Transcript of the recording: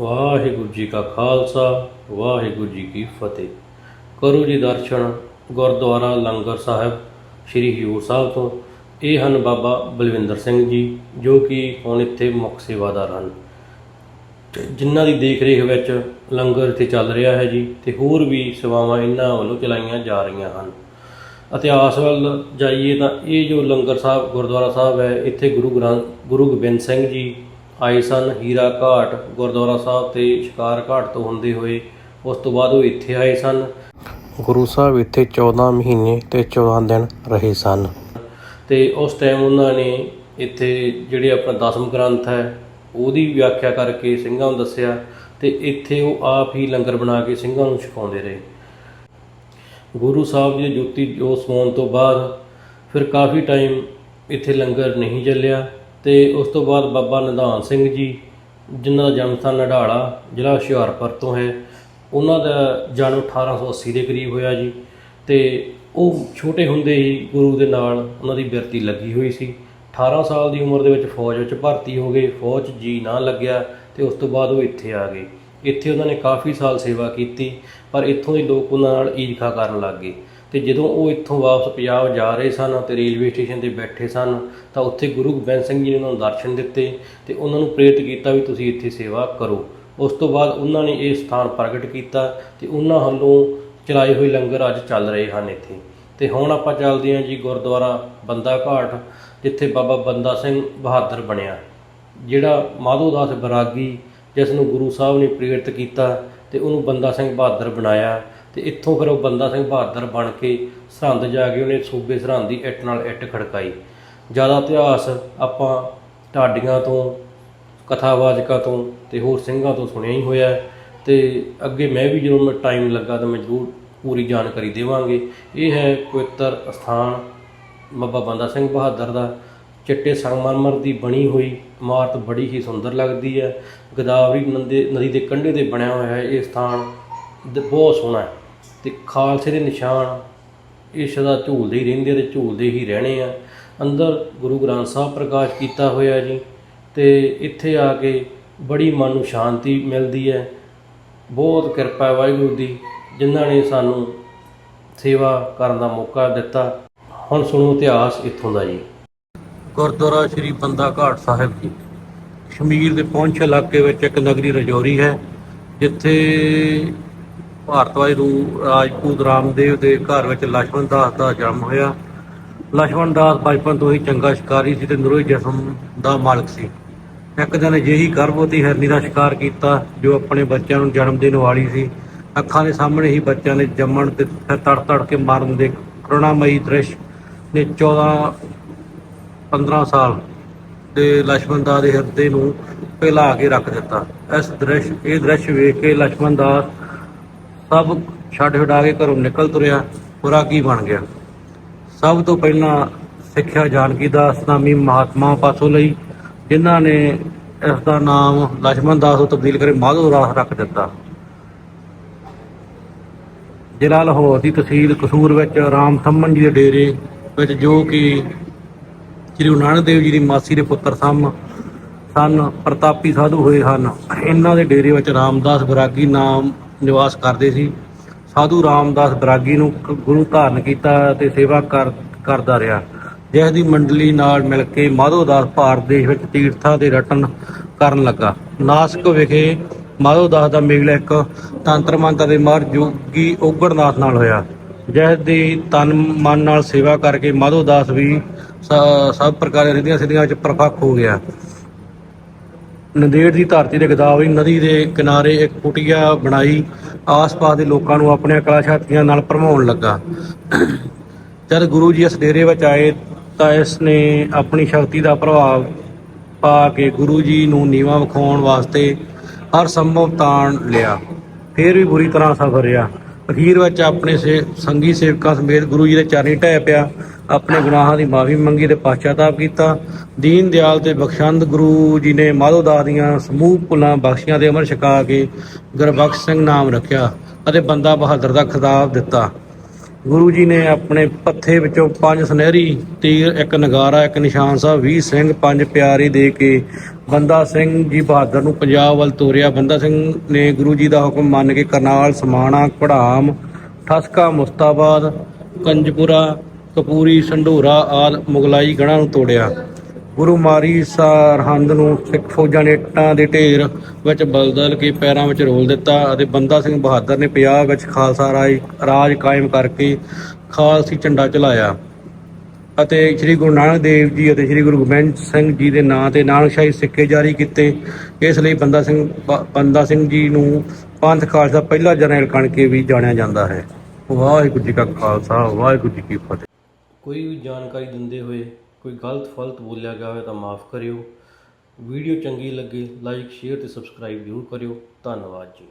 ਵਾਹਿਗੁਰੂ ਜੀ ਕਾ ਖਾਲਸਾ, ਵਾਹਿਗੁਰੂ ਜੀ ਕੀ ਫਤਿਹ। ਕਰੋ ਜੀ ਦਰਸ਼ਨ, ਗੁਰਦੁਆਰਾ ਲੰਗਰ ਸਾਹਿਬ, ਸ੍ਰੀ ਹਜ਼ੂਰ ਸਾਹਿਬ ਤੋਂ। ਇਹ ਹਨ ਬਾਬਾ ਬਲਵਿੰਦਰ ਸਿੰਘ ਜੀ, ਜੋ ਕਿ ਹੁਣ ਇੱਥੇ ਮੁੱਖ ਸੇਵਾਦਾਰ ਹਨ। ਜਿਨ੍ਹਾਂ ਦੀ ਦੇਖ ਰੇਖ ਵਿੱਚ ਲੰਗਰ ਇੱਥੇ ਚੱਲ ਰਿਹਾ ਹੈ ਜੀ, ਤੇ ਹੋਰ ਵੀ ਸੇਵਾਵਾਂ ਇਹਨਾਂ ਵੱਲੋਂ ਚਲਾਈਆਂ ਜਾ ਰਹੀਆਂ ਹਨ। ਇਤਿਹਾਸ ਵੱਲ ਜਾਈਏ ਤਾਂ ਇਹ ਜੋ ਲੰਗਰ ਸਾਹਿਬ, ਗੁਰਦੁਆਰਾ ਸਾਹਿਬ ਹੈ, ਇੱਥੇ ਗੁਰੂ ਗ੍ਰੰਥ, ਗੁਰੂ ਗੋਬਿੰਦ ਸਿੰਘ ਜੀ ਆਏ ਸਨ। ਹੀਰਾ ਘਾਟ, ਗੁਰਦੁਆਰਾ ਸਾਹਿਬ ਤੇ ਸ਼ਿਕਾਰ ਘਾਟ ਤੋਂ ਹੁੰਦੇ ਹੋਏ ਉਸ ਤੋਂ ਬਾਅਦ ਉਹ ਇੱਥੇ ਆਏ ਸਨ। ਗੁਰੂ ਸਾਹਿਬ ਇੱਥੇ 14 ਮਹੀਨੇ ਤੇ 14 ਦਿਨ ਰਹੇ ਸਨ। ਤੇ ਉਸ ਟਾਈਮ ਉਹਨਾਂ ਨੇ ਇੱਥੇ ਜਿਹੜੇ ਆਪਣਾ ਦਸਮ ਗ੍ਰੰਥ ਹੈ, ਉਹਦੀ ਵਿਆਖਿਆ ਕਰਕੇ ਸਿੰਘਾਂ ਨੂੰ ਦੱਸਿਆ ਤੇ ਇੱਥੇ ਉਹ ਆਪ ਹੀ ਲੰਗਰ ਬਣਾ ਕੇ ਸਿੰਘਾਂ ਨੂੰ ਛਕਾਉਂਦੇ ਰਹੇ। ਗੁਰੂ ਸਾਹਿਬ ਜੀ ਦੀ ਜੋਤੀ ਜੋਤ ਸਮਾਉਣ ਤੋਂ ਬਾਅਦ ਫਿਰ ਕਾਫੀ ਟਾਈਮ ਇੱਥੇ ਲੰਗਰ ਨਹੀਂ ਚੱਲਿਆ। ਤੇ ਉਸ ਤੋਂ ਬਾਅਦ ਬਾਬਾ ਨਿਧਾਨ ਸਿੰਘ ਜੀ, ਜਿਨ੍ਹਾਂ ਦਾ ਜਨਮ ਸਥਾਨ ਨਢਾਲਾ ਜ਼ਿਲ੍ਹਾ ਹੁਸ਼ਿਆਰਪੁਰ ਤੋਂ ਹੈ। ਉਹਨਾਂ ਦਾ ਜਨਮ 1880 ਦੇ ਕਰੀਬ ਹੋਇਆ ਜੀ ਤੇ ਉਹ ਛੋਟੇ ਹੁੰਦੇ ਹੀ ਗੁਰੂ ਦੇ ਨਾਲ ਉਹਨਾਂ ਦੀ ਬਿਰਤੀ ਲੱਗੀ ਹੋਈ ਸੀ। 18 ਸਾਲ ਦੀ ਉਮਰ ਦੇ ਵਿੱਚ ਫੌਜ ਵਿੱਚ ਭਰਤੀ ਹੋ ਗਏ। ਫੌਜ ਜੀ ਨਾ ਲੱਗਿਆ ਤੇ ਉਸ ਤੋਂ ਬਾਅਦ ਉਹ ਇੱਥੇ ਆ ਗਏ। ਇੱਥੇ ਉਹਨਾਂ ਨੇ ਕਾਫੀ ਸਾਲ ਸੇਵਾ ਕੀਤੀ, ਪਰ ਇੱਥੋਂ ਦੇ ਲੋਕ ਉਹਨਾਂ ਨਾਲ ਈਰਖਾ ਕਰਨ ਲੱਗ ਗਏ। ਤੇ ਜਦੋਂ ਉਹ ਇੱਥੋਂ ਵਾਪਸ ਪੰਜਾਬ ਜਾ ਰਹੇ ਸਨ ਤੇ ਰੇਲਵੇ ਸਟੇਸ਼ਨ ਤੇ ਬੈਠੇ ਸਨ, ਤਾਂ ਉੱਥੇ ਗੁਰੂ ਗੋਬਿੰਦ ਸਿੰਘ ਜੀ ਨੇ ਉਹਨਾਂ ਨੂੰ ਦਰਸ਼ਨ ਦਿੱਤੇ ਤੇ ਉਹਨਾਂ ਨੂੰ ਪ੍ਰੇਰਿਤ ਕੀਤਾ ਵੀ ਤੁਸੀਂ ਇੱਥੇ ਸੇਵਾ ਕਰੋ। ਉਸ ਤੋਂ ਬਾਅਦ ਉਹਨਾਂ ਨੇ ਇਹ ਸਥਾਨ ਪ੍ਰਗਟ ਕੀਤਾ ਤੇ ਉਹਨਾਂ ਵੱਲੋਂ ਚਲਾਏ ਹੋਏ ਲੰਗਰ ਅੱਜ ਚੱਲ ਰਹੇ ਹਨ ਇੱਥੇ। ਤੇ ਹੁਣ ਆਪਾਂ ਚੱਲਦੇ ਹਾਂ ਜੀ ਗੁਰਦੁਆਰਾ ਬੰਦਾ ਘਾਟ, ਜਿੱਥੇ ਬਾਬਾ ਬੰਦਾ ਸਿੰਘ ਬਹਾਦਰ ਬਣਿਆ, ਜਿਹੜਾ ਮਾਧੋ ਦਾਸ ਬਰਾਗੀ, ਜਿਸ ਨੂੰ ਗੁਰੂ ਸਾਹਿਬ ਨੇ ਪ੍ਰੇਰਿਤ ਕੀਤਾ ਤੇ ਉਹਨੂੰ ਬੰਦਾ ਸਿੰਘ ਬਹਾਦਰ ਬਣਾਇਆ। ਤੇ ਇੱਥੋਂ ਫਿਰ ਉਹ ਬੰਦਾ ਸਿੰਘ ਬਹਾਦਰ ਬਣ ਕੇ ਸਰਹੰਦ ਜਾ ਕੇ ਉਹਨੇ ਸੂਬੇ ਸਰਹੰਦ ਦੀ ਇੱਟ ਨਾਲ ਇੱਟ ਖੜਕਾਈ। ਜ਼ਿਆਦਾ ਇਤਿਹਾਸ ਆਪਾਂ ਢਾਡੀਆਂ ਤੋਂ, ਕਥਾਵਾਚਕਾਂ ਤੋਂ ਤੇ ਹੋਰ ਸਿੰਘਾਂ ਤੋਂ ਸੁਣਿਆ ਹੀ ਹੋਇਆ ਹੈ ਤੇ ਅੱਗੇ ਮੈਂ ਵੀ ਜਦੋਂ ਮੈਂ ਟਾਈਮ ਲੱਗਾ ਤਾਂ ਮੈਂ ਜ਼ਰੂਰ ਪੂਰੀ ਜਾਣਕਾਰੀ ਦੇਵਾਂਗੇ। ਇਹ ਹੈ ਪਵਿੱਤਰ ਸਥਾਨ ਬਾਬਾ ਬੰਦਾ ਸਿੰਘ ਬਹਾਦਰ ਦਾ। ਚਿੱਟੇ ਸੰਗਮਰਮਰ ਦੀ ਬਣੀ ਹੋਈ ਇਮਾਰਤ ਬੜੀ ਹੀ ਸੁੰਦਰ ਲੱਗਦੀ ਹੈ। ਗੋਦਾਵਰੀ ਨੰਦੇ ਨਦੀ ਦੇ ਕੰਢੇ ਤੇ ਬਣਿਆ ਹੋਇਆ ਹੈ ਇਹ ਸਥਾਨ ਦ- ਬਹੁਤ ਸੋਹਣਾ ਹੈ। ਤੇ ਖਾਲਸੇ ਦੇ ਨਿਸ਼ਾਨ, ਇਹ ਸਦਾ ਝੂਲਦੇ ਹੀ ਰਹਿੰਦੇ ਆ ਤੇ ਝੂਲਦੇ ਹੀ ਰਹਿਣੇ ਆ। ਅੰਦਰ ਗੁਰੂ ਗ੍ਰੰਥ ਸਾਹਿਬ ਪ੍ਰਕਾਸ਼ ਕੀਤਾ ਹੋਇਆ ਜੀ ਤੇ ਇੱਥੇ ਆ ਕੇ ਬੜੀ ਮਨ ਨੂੰ ਸ਼ਾਂਤੀ ਮਿਲਦੀ ਹੈ। ਬਹੁਤ ਕਿਰਪਾ ਵਾਹਿਗੁਰੂ ਦੀ, ਜਿਨ੍ਹਾਂ ਨੇ ਸਾਨੂੰ ਸੇਵਾ ਕਰਨ ਦਾ ਮੌਕਾ ਦਿੱਤਾ। ਹੁਣ ਸੁਣੋ ਇਤਿਹਾਸ ਇੱਥੋਂ ਦਾ ਜੀ। ਗੁਰਦੁਆਰਾ ਸ੍ਰੀ ਬੰਦਾ ਘਾਟ ਸਾਹਿਬ ਜੀ। ਕਸ਼ਮੀਰ ਦੇ ਪਹੁੰਚ ਇਲਾਕੇ ਵਿੱਚ ਇੱਕ ਨਗਰੀ ਰਜੌਰੀ ਹੈ, ਜਿੱਥੇ ਭਾਰਤਵਾਈ ਰੂ ਰਾਜਪੂਤ ਰਾਮਦੇਵ ਦੇ ਘਰ ਵਿੱਚ ਲక్ష్మణ ਦਾਸ ਦਾ ਜਨਮ ਹੋਇਆ। ਲక్ష్మణ ਦਾਸ ਬਚਪਨ ਤੋਂ ਹੀ ਚੰਗਾ ਸ਼ਿਕਾਰੀ ਸੀ ਤੇ ਨਰੋਏ ਜਿਸਮ ਦਾ ਮਾਲਕ ਸੀ। ਇੱਕ ਦਿਨ ਅਜਿਹੀ ਗਰਭਵਤੀ ਹਰਨੀ ਦਾ ਸ਼ਿਕਾਰ ਕੀਤਾ, ਜੋ ਆਪਣੇ ਬੱਚਿਆਂ ਨੂੰ ਜਨਮ ਦੇਣ ਵਾਲੀ ਸੀ। ਅੱਖਾਂ ਦੇ ਸਾਹਮਣੇ ਹੀ ਬੱਚਿਆਂ ਨੇ ਜੰਮਣ ਤੇ ਤੜ ਤੜ ਕੇ ਮਾਰਨ ਦੇ ਕਰੁਣਾਮਈ ਦ੍ਰਿਸ਼ ਨੇ 14 15 ਸਾਲ ਦੇ ਲక్ష్మణ ਦਾਸ ਦੇ ਹਿਰਦੇ ਨੂੰ ਪਹਿਲਾ ਕੇ ਰੱਖ ਦਿੱਤਾ। ਇਸ ਦ੍ਰਿਸ਼, ਇਹ ਦ੍ਰਿਸ਼ ਵੇਖ ਕੇ ਲక్ష్మణ ਦਾਸ ਸਭ ਛੱਡ ਛਡਾ ਕੇ ਘਰੋਂ ਨਿਕਲ ਤੁਰਿਆ ਪੁਰਾ ਕੀ ਬਣ ਗਿਆ? ਸਭ ਤੋਂ ਪਹਿਲਾਂ ਸਿੱਖਿਆ ਜਾਨਕੀ ਦਾਸ ਨਾਮੀ ਮਹਾਤਮਾ ਪਾਸੋਂ ਲਈ, ਜਿਨ੍ਹਾਂ ਨੇ ਇਸ ਦਾ ਨਾਮ ਲక్ష్మణ ਦਾਸ ਨੂੰ ਤਬਦੀਲ ਕਰੇ, ਮਾਧੋ ਰਾਸ ਰੱਖ ਦਿੱਤਾ। ਜ਼ਿਲ੍ਹਾ ਲਾਹੌਰ ਦੀ ਤਹਿਸੀਲ ਕਸੂਰ ਵਿੱਚ ਰਾਮ ਸੰਮਨ ਜੀ ਦੇ ਡੇਰੇ ਵਿੱਚ ਜੋ ਕਿ ਸ੍ਰੀ ਗੁਰੂ ਨਾਨਕ ਦੇਵ ਜੀ ਦੀ ਮਾਸੀ ਦੇ ਪੁੱਤਰ ਸਨ ਸਨ, ਪ੍ਰਤਾਪੀ ਸਾਧੂ ਹੋਏ ਹਨ। ਇਹਨਾਂ ਦੇ ਡੇਰੇ ਵਿੱਚ ਰਾਮਦਾਸ ਬਰਾਗੀ ਨਾਮ ਨਿਵਾਸ ਕਰਦੇ ਸੀ। ਸਾਧੂ ਰਾਮਦਾਸ ਬਰਾਗੀ ਨੂੰ ਗੁਰੂ ਧਾਰਨ ਕੀਤਾ ਤੇ ਸੇਵਾ ਕਰ, ਕਰਦਾ ਰਿਹਾ। ਜਿਸ ਦੀ ਮੰਡਲੀ ਨਾਲ ਮਿਲ ਕੇ ਮਾਧੋਦਾਸ ਭਾਰਤ ਦੇਸ਼ ਵਿੱਚ ਤੀਰਥਾਂ ਦੇ ਰਟਨ ਕਰਨ ਲੱਗਾ। ਨਾਸਕ ਵਿਖੇ ਮਾਧੋਦਾਸ ਦਾ ਮੇਲ ਇੱਕ ਤੰਤਰ ਮੰਤਰ ਦੇ ਮਰ ਜੋਗੀ ਓਗੜਨਾਥ ਨਾਲ ਹੋਇਆ। ਜਿਸ ਦੀ ਤਨ ਮਨ ਨਾਲ ਸੇਵਾ ਕਰਕੇ ਮਾਧੋਦਾਸ ਵੀ ਸਭ ਪ੍ਰਕਾਰ ਦੀਆਂ ਸਿੱਧੀਆਂ ਵਿੱਚ ਪ੍ਰਪੱਕ ਹੋ ਗਿਆ। ਨੰਦੇੜ ਦੀ ਧਰਤੀ ਦੇ ਗਦਾਵਰੀ ਨਦੀ ਦੇ ਕਿਨਾਰੇ ਇੱਕ ਕੁਟੀਆ ਬਣਾਈ। ਆਸ-ਪਾਸ ਦੇ ਲੋਕਾਂ ਨੂੰ ਆਪਣੀਆਂ ਕਲਾ ਸ਼ਕਤੀਆਂ ਨਾਲ ਭਰਮਾਉਣ ਲੱਗਾ। ਜਦ ਗੁਰੂ ਜੀ ਇਸ ਡੇਰੇ ਵਿੱਚ ਆਏ ਤਾਂ ਇਸ ਨੇ ਆਪਣੀ ਸ਼ਕਤੀ ਦਾ ਪ੍ਰਭਾਵ ਪਾ ਕੇ ਗੁਰੂ ਜੀ ਨੂੰ ਨੀਵਾ ਵਿਖਾਉਣ ਵਾਸਤੇ ਹਰ ਸੰਭਵ ਤਾਣ ਲਿਆ। ਫਿਰ ਵੀ ਬੁਰੀ ਤਰ੍ਹਾਂ ਸਫਰ ਰਿਹਾ। ਅਖੀਰ ਵਿੱਚ ਆਪਣੇ ਸੇ ਸੰਗੀ ਸੇਵਕਾਂ ਸਮੇਤ ਗੁਰੂ ਜੀ ਦੇ ਚਰਨੀ ਢਹਿ ਪਿਆ। ਆਪਣੇ ਗੁਨਾਹਾਂ ਦੀ ਮਾਫੀ ਮੰਗੀ ਤੇ ਪਛਤਾਪ ਕੀਤਾ। ਦੀਨ ਦਿਆਲ ਤੇ ਬਖਸ਼ੰਦ ਗੁਰੂ ਜੀ ਨੇ ਮਾਧੋ ਮਾਧੋਦਾਸ ਦੀਆਂ ਸਮੂਹ ਭੁੱਲਾਂ ਬਖਸ਼ੀਆਂ ਦੇ ਅਮਰ ਛਕਾ ਕੇ ਗੁਰਬਖਸ਼ ਸਿੰਘ ਨਾਮ ਰੱਖਿਆ ਅਤੇ ਬੰਦਾ ਬਹਾਦਰ ਦਾ ਖਿਤਾਬ ਦਿੱਤਾ। ਗੁਰੂ ਜੀ ਨੇ ਆਪਣੇ ਪੱਥੇ ਵਿੱਚੋਂ ਪੰਜ ਸੁਨਹਿਰੀ ਤੀਰ, ਇੱਕ ਨਗਾਰਾ, ਇੱਕ ਨਿਸ਼ਾਨ ਸਾਹਿਬ 20 ਸਿੰਘ, ਪੰਜ ਪਿਆਰੇ ਦੇ ਕੇ ਬੰਦਾ ਸਿੰਘ ਜੀ ਬਹਾਦਰ ਨੂੰ ਪੰਜਾਬ ਵੱਲ ਤੋਰਿਆ। ਬੰਦਾ ਸਿੰਘ ਨੇ ਗੁਰੂ ਜੀ ਦਾ ਹੁਕਮ ਮੰਨ ਕੇ ਕਰਨਾਲ, ਸਮਾਣਾ, ਘੜਾਮ, ਠਸਕਾ, ਮੁਸਤਾਬਾਦ, ਕੰਜਪੁਰਾ ਕਪੂਰੀ, ਸੰਢੂਰਾ, ਆਲ ਮੁਗਲਾਈ ਗੜ੍ਹਾਂ ਨੂੰ ਤੋੜਿਆ। ਗੁਰੂ ਮਾਰੀ ਸਰਹੰਦ ਨੂੰ ਸਿੱਖ ਫੌਜਾਂ ਨੇ ਇੱਟਾਂ ਦੇ ਢੇਰ ਵਿੱਚ ਬਦਲ ਕੇ ਪੈਰਾਂ ਵਿੱਚ ਰੋਲ ਦਿੱਤਾ ਅਤੇ ਬੰਦਾ ਸਿੰਘ ਬਹਾਦਰ ਨੇ ਪੰਜਾਬ ਵਿੱਚ ਖਾਲਸਾ ਰਾਜ ਰਾਜ ਕਾਇਮ ਕਰਕੇ ਖਾਲਸੀ ਝੰਡਾ ਚਲਾਇਆ। ਅਤੇ ਸ੍ਰੀ ਗੁਰੂ ਨਾਨਕ ਦੇਵ ਜੀ ਅਤੇ ਸ੍ਰੀ ਗੁਰੂ ਗੋਬਿੰਦ ਸਿੰਘ ਜੀ ਦੇ ਨਾਂ ਤੇ ਨਾਨਕਸ਼ਾਹੀ ਸਿੱਕੇ ਜਾਰੀ ਕੀਤੇ। ਇਸ ਲਈ ਬੰਦਾ ਸਿੰਘ ਬੰਦਾ ਸਿੰਘ ਜੀ ਨੂੰ ਪੰਥ ਖਾਲਸਾ ਪਹਿਲਾ ਜਰਨੈਲ ਕਣ ਕੇ ਵੀ ਜਾਣਿਆ ਜਾਂਦਾ ਹੈ। ਵਾਹਿਗੁਰੂ ਜੀ ਕਾ ਖਾਲਸਾ, ਵਾਹਿਗੁਰੂ ਜੀ ਕੀ ਫਤਿਹ। ਕੋਈ ਵੀ ਜਾਣਕਾਰੀ ਦਿੰਦੇ ਹੋਏ, ਕੋਈ ਗਲਤ, ਫਲਤ ਬੋਲਿਆ ਗਿਆ ਹੋਵੇ ਤਾਂ ਮਾਫ ਕਰਿਓ। ਵੀਡੀਓ ਚੰਗੀ ਲੱਗੇ ਲਾਈਕ ਸ਼ੇਅਰ ਤੇ ਸਬਸਕ੍ਰਾਈਬ ਜ਼ਰੂਰ ਕਰਿਓ। ਧੰਨਵਾਦ ਜੀ।